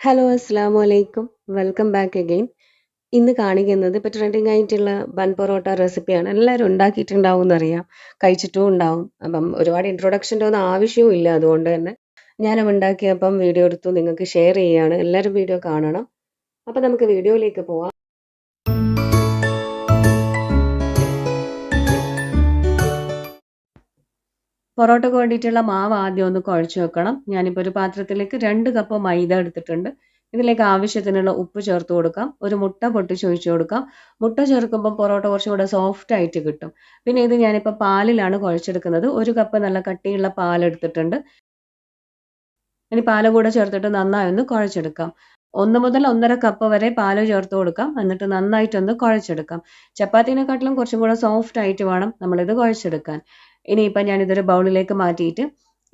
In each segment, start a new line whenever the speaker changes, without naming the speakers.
Hello അസ്സാം വലൈക്കും welcome back again ഇന്ന് കാണിക്കുന്നത് ഇപ്പോൾ ട്രെൻഡിങ് ആയിട്ടുള്ള ബൺ പൊറോട്ട റെസിപ്പിയാണ് എല്ലാവരും ഉണ്ടാക്കിയിട്ടുണ്ടാവും എന്നറിയാം. കഴിച്ചിട്ടും ഉണ്ടാവും. അപ്പം ഒരുപാട് ഇൻട്രൊഡക്ഷന്റെ ഒന്നും ആവശ്യവും ഇല്ല. അതുകൊണ്ട് തന്നെ ഞാനും ഉണ്ടാക്കിയപ്പം വീഡിയോ എടുത്തു. നിങ്ങൾക്ക് ഷെയർ ചെയ്യുകയാണ് എല്ലാവരും വീഡിയോ കാണണം. അപ്പം നമുക്ക് വീഡിയോയിലേക്ക് പോവാം. പൊറോട്ടയ്ക്ക് വേണ്ടിയിട്ടുള്ള മാവ് ആദ്യം ഒന്ന് കുഴച്ച് വെക്കണം. ഞാനിപ്പോൾ ഒരു പാത്രത്തിലേക്ക് രണ്ട് കപ്പ് മൈദ എടുത്തിട്ടുണ്ട്. ഇതിലേക്ക് ആവശ്യത്തിനുള്ള ഉപ്പ് ചേർത്ത് കൊടുക്കാം. ഒരു മുട്ട പൊട്ടിച്ച് ഒഴിച്ചു കൊടുക്കാം. മുട്ട ചേർക്കുമ്പോൾ പൊറോട്ട കുറച്ചുകൂടെ സോഫ്റ്റ് ആയിട്ട് കിട്ടും. പിന്നെ ഇത് ഞാനിപ്പോൾ പാലിലാണ് കുഴച്ചെടുക്കുന്നത്. ഒരു കപ്പ് നല്ല കട്ടിയുള്ള പാൽ എടുത്തിട്ടുണ്ട്. ഇനി പാൽ കൂടെ ചേർത്തിട്ട് നന്നായി ഒന്ന് കുഴച്ചെടുക്കാം. ഒന്ന് മുതൽ ഒന്നര കപ്പ് വരെ പാൽ ചേർത്ത് കൊടുക്കാം. എന്നിട്ട് നന്നായിട്ടൊന്ന് കുഴച്ചെടുക്കാം. ചപ്പാത്തിനെക്കാട്ടിലും കുറച്ചും കൂടെ സോഫ്റ്റ് ആയിട്ട് വേണം നമ്മളിത് കുഴച്ചെടുക്കാൻ. ഇനിയിപ്പം ഞാനിതൊരു ബൗളിലേക്ക് മാറ്റിയിട്ട്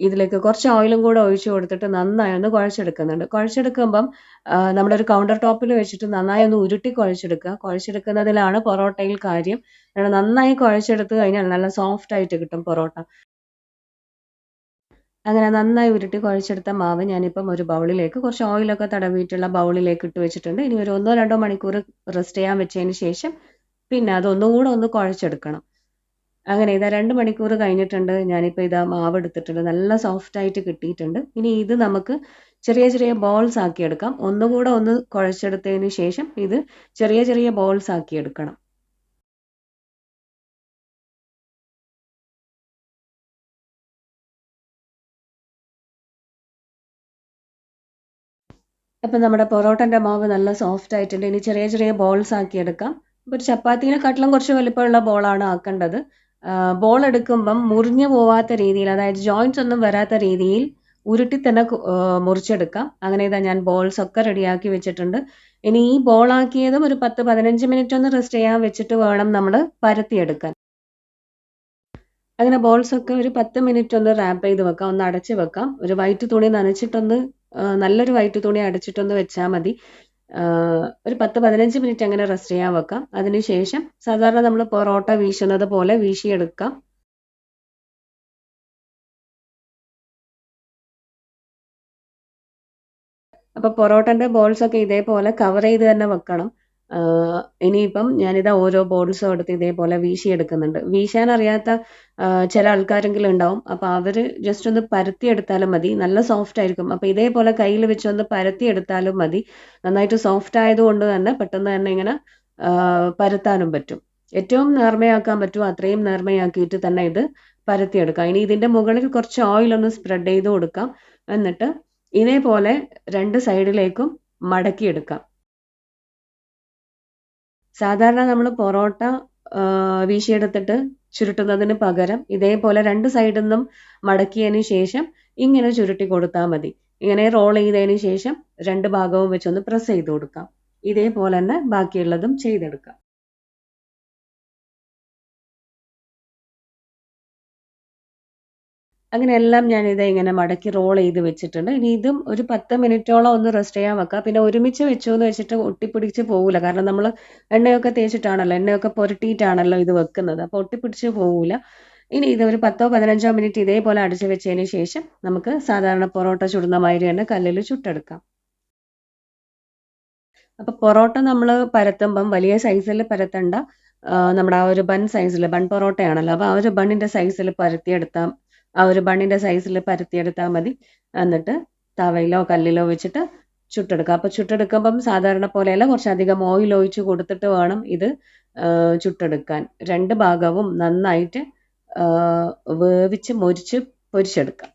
ഇതിലേക്ക് കുറച്ച് ഓയിലും കൂടെ ഒഴിച്ചു കൊടുത്തിട്ട് നന്നായി ഒന്ന് കുഴച്ചെടുക്കുന്നുണ്ട്. കുഴച്ചെടുക്കുമ്പം ഒരു കൗണ്ടർ ടോപ്പിൽ വെച്ചിട്ട് നന്നായി ഒന്ന് ഉരുട്ടി കുഴച്ചെടുക്കുക. കുഴച്ചെടുക്കുന്നതിലാണ് പൊറോട്ടയിൽ കാര്യം. നന്നായി കുഴച്ചെടുത്ത് കഴിഞ്ഞാൽ നല്ല സോഫ്റ്റ് ആയിട്ട് കിട്ടും പൊറോട്ട. അങ്ങനെ നന്നായി ഉരുട്ടി കുഴച്ചെടുത്ത മാവ് ഞാനിപ്പം ഒരു ബൗളിലേക്ക് കുറച്ച് ഓയിലൊക്കെ തടവിയിട്ടുള്ള ബൗളിലേക്ക് ഇട്ട് വെച്ചിട്ടുണ്ട്. ഇനി ഒരു ഒന്നോ രണ്ടോ മണിക്കൂർ റെസ്റ്റ് ചെയ്യാൻ വെച്ചതിന് ശേഷം പിന്നെ അതൊന്നുകൂടെ ഒന്ന് കുഴച്ചെടുക്കണം. അങ്ങനെ ഇതാ രണ്ട് മണിക്കൂർ കഴിഞ്ഞിട്ടുണ്ട്. ഞാനിപ്പോൾ ഇതാ മാവ് എടുത്തിട്ടുണ്ട്. നല്ല സോഫ്റ്റ് ആയിട്ട് കിട്ടിയിട്ടുണ്ട്. ഇനി ഇത് നമുക്ക് ചെറിയ ചെറിയ ബോൾസ് ആക്കി എടുക്കാം. ഒന്നുകൂടെ ഒന്ന് കുഴച്ചെടുത്തതിന് ശേഷം ഇത് ചെറിയ ചെറിയ ബോൾസ് ആക്കി എടുക്കണം. അപ്പം നമ്മുടെ പൊറോട്ടന്റെ മാവ് നല്ല സോഫ്റ്റ് ആയിട്ടുണ്ട്. ഇനി ചെറിയ ചെറിയ ബോൾസ് ആക്കി എടുക്കാം. ഇപ്പോൾ ഒരു ചപ്പാത്തിനെക്കാട്ടിലും കുറച്ച് വലിപ്പമുള്ള ബോളാണ് ആക്കേണ്ടത്. ബോൾ എടുക്കുമ്പം മുറിഞ്ഞു പോവാത്ത രീതിയിൽ അതായത് ജോയിന്റ്സ് ഒന്നും വരാത്ത രീതിയിൽ ഉരുട്ടി തന്നെ മുറിച്ചെടുക്കാം. അങ്ങനെ ഇതാ ഞാൻ ബോൾസ് ഒക്കെ റെഡിയാക്കി വെച്ചിട്ടുണ്ട്. ഇനി ഈ ബോൾ ആക്കിയതും ഒരു പത്ത് പതിനഞ്ച് മിനിറ്റ് ഒന്ന് റെസ്റ്റ് ചെയ്യാൻ വെച്ചിട്ട് വേണം നമ്മൾ പരത്തിയെടുക്കാൻ. അങ്ങനെ ബോൾസ് ഒക്കെ ഒരു പത്ത് മിനിറ്റ് ഒന്ന് റാപ്പ് ചെയ്ത് വെക്കാം. ഒന്ന് അടച്ച് വെക്കാം. ഒരു വൈറ്റ് തുണി നനച്ചിട്ടൊന്ന് നല്ലൊരു വൈറ്റ് തുണി അടച്ചിട്ടൊന്ന് വെച്ചാൽ മതി. ഒരു പത്ത് പതിനഞ്ച് മിനിറ്റ് അങ്ങനെ റെസ്റ്റ് ചെയ്യാൻ വെക്കാം. അതിനുശേഷം സാധാരണ നമ്മൾ പൊറോട്ട വീശുന്നത് പോലെ വീശിയെടുക്കാം. അപ്പോൾ പൊറോട്ടന്റെ ബോൾസ് ഒക്കെ ഇതേപോലെ കവർ ചെയ്ത് തന്നെ വെക്കണം. ഇനിയിപ്പം ഞാനിതാ ഓരോ ബോൾസും എടുത്ത് ഇതേപോലെ വീശി എടുക്കുന്നുണ്ട് വീശാൻ അറിയാത്ത ചില ആൾക്കാരെങ്കിലും ഉണ്ടാവും. അപ്പോൾ അവർ ജസ്റ്റ് ഒന്ന് പരത്തി പരത്തിയെടുത്താലും മതി. നല്ല സോഫ്റ്റ് ആയിരിക്കും. അപ്പോൾ ഇതേപോലെ കയ്യിൽ വെച്ച് ഒന്ന് പരത്തി എടുത്താലും മതി. നന്നായിട്ട് സോഫ്റ്റ് ആയതുകൊണ്ട് തന്നെ പെട്ടെന്ന് തന്നെ ഇങ്ങനെ പരത്താനും പറ്റും. ഏറ്റവും നേർമയാക്കാൻ പറ്റും അത്രയും നേർമയാക്കിയിട്ട് തന്നെ ഇത് പരത്തിയെടുക്കാം. ഇനി ഇതിന്റെ മുകളിൽ കുറച്ച് ഓയിൽ ഒന്ന് സ്പ്രെഡ് ചെയ്ത് കൊടുക്കാം. എന്നിട്ട് ഇതേപോലെ രണ്ട് സൈഡിലേക്കും മടക്കിയെടുക്കാം. സാധാരണ നമ്മൾ പൊറോട്ട വീശിയെടുത്തിട്ട് ചുരുട്ടുന്നതിന് പകരം ഇതേപോലെ രണ്ട് സൈഡിൽ നിന്നും മടക്കിയതിന് ശേഷം ഇങ്ങനെ ചുരുട്ടി കൊടുത്താൽ മതി. ഇങ്ങനെ റോൾ ചെയ്തതിന് ശേഷം രണ്ട് ഭാഗവും വെച്ചൊന്ന് പ്രസ് ചെയ്ത് കൊടുക്കാം. ഇതേപോലെ തന്നെ ബാക്കിയുള്ളതും ചെയ്തെടുക്കാം. അങ്ങനെ എല്ലാം ഞാൻ ഇത് ഇങ്ങനെ മടക്കി റോൾ ചെയ്ത് വെച്ചിട്ടുണ്ട്. ഇനി ഇതും ഒരു പത്ത് മിനിറ്റോളം ഒന്ന് റെസ്റ്റ് ചെയ്യാൻ വെക്കാം. പിന്നെ ഒരുമിച്ച് വെച്ചു എന്ന് വെച്ചിട്ട് ഒട്ടിപ്പിടിച്ച് പോകില്ല കാരണം നമ്മൾ എണ്ണയൊക്കെ തേച്ചിട്ടാണല്ലോ എണ്ണയൊക്കെ പുരട്ടിയിട്ടാണല്ലോ ഇത് വെക്കുന്നത്. അപ്പോൾ ഒട്ടിപ്പിടിച്ച് പോകില്ല ഇനി ഇത് ഒരു പത്തോ പതിനഞ്ചോ മിനിറ്റ് ഇതേപോലെ അടിച്ചു വെച്ചതിന് ശേഷം നമുക്ക് സാധാരണ പൊറോട്ട ചുടുന്ന മാതിരി തന്നെ കല്ലിൽ ചുട്ടെടുക്കാം. അപ്പൊ പൊറോട്ട നമ്മൾ പരത്തുമ്പം വലിയ സൈസിൽ പരത്തണ്ട. നമ്മുടെ ആ ഒരു ബൺ സൈസിൽ ബൺ പൊറോട്ടയാണല്ലോ. അപ്പോൾ ആ ഒരു ബണ്ണിന്റെ സൈസിൽ പരത്തിയെടുത്താൽ ആ ഒരു ബണ്ണിന്റെ സൈസിൽ പരത്തിയെടുത്താൽ മതി. എന്നിട്ട് തവയിലോ കല്ലിലോ വെച്ചിട്ട് ചുട്ടെടുക്കുക. അപ്പോൾ ചുട്ടെടുക്കുമ്പം സാധാരണ പോലെയല്ല കുറച്ചധികം ഓയിൽ ഒഴിച്ച് കൊടുത്തിട്ട് വേണം ഇത് ചുട്ടെടുക്കാൻ. രണ്ട് ഭാഗവും നന്നായിട്ട് വേവിച്ച് മൊരിച്ച് പൊരിച്ചെടുക്കാം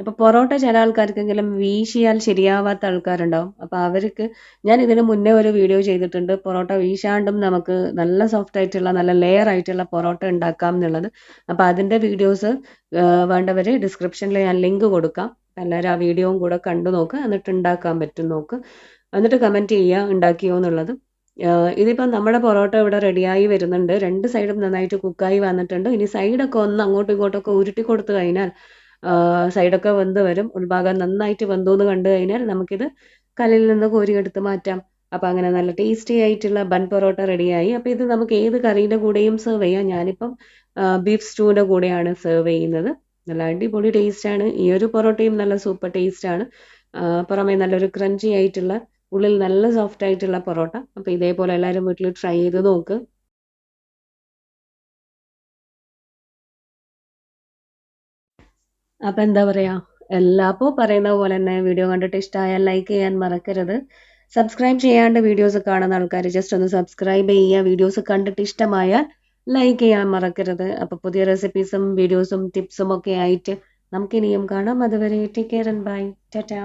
അപ്പോൾ പൊറോട്ട ചില ആൾക്കാർക്കെങ്കിലും വീശിയാൽ ശരിയാവാത്ത ആൾക്കാരുണ്ടാവും. അപ്പോൾ അവർക്ക് ഞാൻ ഇതിന് മുന്നേ ഒരു വീഡിയോ ചെയ്തിട്ടുണ്ട്. പൊറോട്ട വീശാണ്ടും നമുക്ക് നല്ല സോഫ്റ്റ് ആയിട്ടുള്ള നല്ല ലെയർ ആയിട്ടുള്ള പൊറോട്ട ഉണ്ടാക്കാം എന്നുള്ളത്. അപ്പോൾ അതിന്റെ വീഡിയോസ് വേണ്ടവർ ഡിസ്ക്രിപ്ഷനിൽ ഞാൻ ലിങ്ക് കൊടുക്കാം. എല്ലാവരും ആ വീഡിയോയും കൂടെ കണ്ടു നോക്ക്. എന്നിട്ട് ഉണ്ടാക്കാൻ പറ്റും നോക്ക്. എന്നിട്ട് കമന്റ് ചെയ്യുക ഉണ്ടാക്കിയോ എന്നുള്ളത്. ഇതിപ്പം നമ്മുടെ പൊറോട്ട ഇവിടെ റെഡിയായി വരുന്നുണ്ട്. രണ്ട് സൈഡും നന്നായിട്ട് കുക്കായി വന്നിട്ടുണ്ട്. ഇനി സൈഡൊക്കെ ഒന്ന് അങ്ങോട്ടും ഇങ്ങോട്ടൊക്കെ ഉരുട്ടി കൊടുത്തു കഴിഞ്ഞാൽ സൈഡൊക്കെ വെന്ത് വരും. ഉൾഭാഗം നന്നായിട്ട് വെന്തു എന്ന് കണ്ടു കഴിഞ്ഞാൽ നമുക്കിത് കല്ലിൽ നിന്ന് കോരിയെടുത്ത് മാറ്റാം. അപ്പോൾ അങ്ങനെ നല്ല ടേസ്റ്റി ആയിട്ടുള്ള ബൺ പൊറോട്ട റെഡിയായി. അപ്പോൾ ഇത് നമുക്ക് ഏത് കറിയുടെ കൂടെയും സെർവ് ചെയ്യാം. ഞാനിപ്പം ബീഫ് സ്റ്റൂവിന്റെ കൂടെയാണ് സെർവ് ചെയ്യുന്നത്. നല്ല അടിപൊളി ടേസ്റ്റാണ് ഈ ഒരു പൊറോട്ടയും നല്ല സൂപ്പർ ടേസ്റ്റാണ് പുറമേ നല്ലൊരു ക്രഞ്ചി ആയിട്ടുള്ള ഉള്ളിൽ നല്ല സോഫ്റ്റ് ആയിട്ടുള്ള പൊറോട്ട. അപ്പോൾ ഇതേപോലെ എല്ലാവരും വീട്ടിൽ ട്രൈ ചെയ്ത് നോക്ക്. അപ്പം എന്താ പറയുക എല്ലാപ്പോൾ പറയുന്ന പോലെ തന്നെ വീഡിയോ കണ്ടിട്ട് ഇഷ്ടമായാൽ ലൈക്ക് ചെയ്യാൻ മറക്കരുത്. സബ്സ്ക്രൈബ് ചെയ്യാണ്ട് വീഡിയോസ് കാണുന്ന ആൾക്കാർ ജസ്റ്റ് ഒന്ന് സബ്സ്ക്രൈബ് ചെയ്യുക. വീഡിയോസ് കണ്ടിട്ട് ഇഷ്ടമായാൽ ലൈക്ക് ചെയ്യാൻ മറക്കരുത്. അപ്പോൾ പുതിയ റെസിപ്പീസും വീഡിയോസും ടിപ്സും ഒക്കെ ആയിട്ട് നമുക്കിനിയും കാണാം. അതുവരെ take care and bye tata